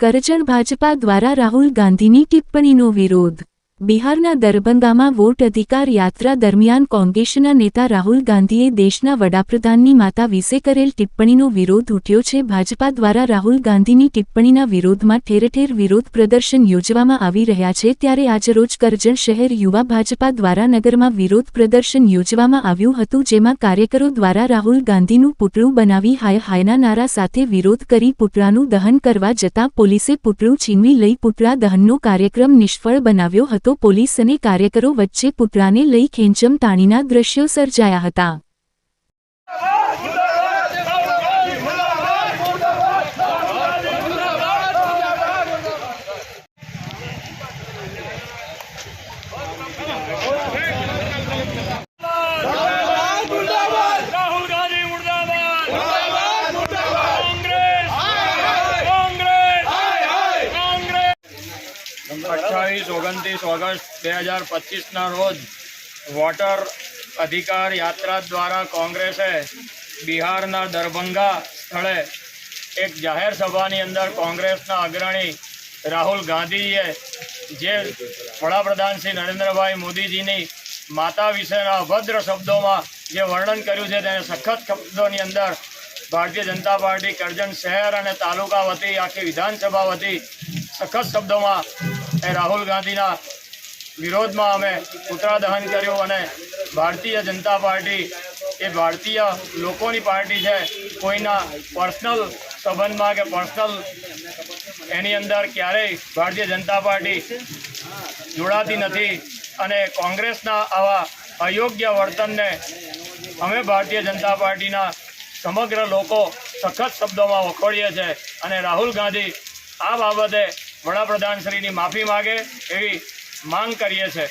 કરજણ ભાજપા દ્વારા રાહુલ ગાંધીની ટિપ્પણીનો વિરોધ. બિહારના દરભંગામાં વોટ અધિકાર યાત્રા દરમિયાન કોંગ્રેસના નેતા રાહુલ ગાંધીએ દેશના વડાપ્રધાનની માતા વિશે કરેલ ટિપ્પણીનો વિરોધ ઉઠ્યો છે. ભાજપા દ્વારા રાહુલ ગાંધીની ટિપ્પણીના વિરોધમાં ઠેરઠેર વિરોધ પ્રદર્શન યોજવામાં આવી રહ્યા છે. ત્યારે આજરોજ કરજણ શહેર યુવા ભાજપા દ્વારા નગરમાં વિરોધ પ્રદર્શન યોજવામાં આવ્યું હતું, જેમાં કાર્યકરો દ્વારા રાહુલ ગાંધીનું પુતળું બનાવી હાય હાયના નારા સાથે વિરોધ કરી પુતળાનું દહન કરવા જતાં પોલીસે પુતળું છીનવી લઈ પુતળા દહનનો કાર્યક્રમ નિષ્ફળ બનાવ્યો હતો. પોલીસ અને કાર્યકરો વચ્ચે પુતળાને લઈ ખેંચમ તાણીના દ્રશ્યો સર્જાયા હતા રાહુલ ગાંધી મુર્દાબાદ કોંગ્રેસ કોંગ્રેસ કોંગ્રેસ અઠ્ઠાવીસ, ઓગણત્રીસ ઓગસ્ટ બે હજાર પચીસના રોજ વોટર અધિકાર યાત્રા દ્વારા કોંગ્રેસે બિહારના દરભંગા સ્થળે એક જાહેર સભાની અંદર કોંગ્રેસના અગ્રણી રાહુલ ગાંધીએ જે વડાપ્રધાન શ્રી નરેન્દ્રભાઈ મોદીજીની માતા વિશેના અભદ્ર શબ્દોમાં જે વર્ણન કર્યું છે તેને સખત શબ્દોની અંદર ભારતીય જનતા પાર્ટી કરજણ શહેર અને તાલુકા વતી, આખી વિધાનસભા વતી સખત શબ્દોમાં એ રાહુલ ગાંધીના વિરોધમાં અમે પુતળા દહન કર્યું અને ભારતીય જનતા પાર્ટી એ ભારતીય લોકોની પાર્ટી છે, કોઈના પર્સનલ સંબંધમાં કે પર્સનલ એની અંદર ક્યારેય ભારતીય જનતા પાર્ટી જોડાતી નથી અને કોંગ્રેસના આવા અયોગ્ય વર્તનને અમે ભારતીય જનતા પાર્ટીના સમગ્ર લોકો સખત શબ્દોમાં વખોડીએ છીએ અને રાહુલ ગાંધી આ બાબતે વડાપ્રધાનશ્રીની માફી માગે એવી માંગ કરીએ છીએ.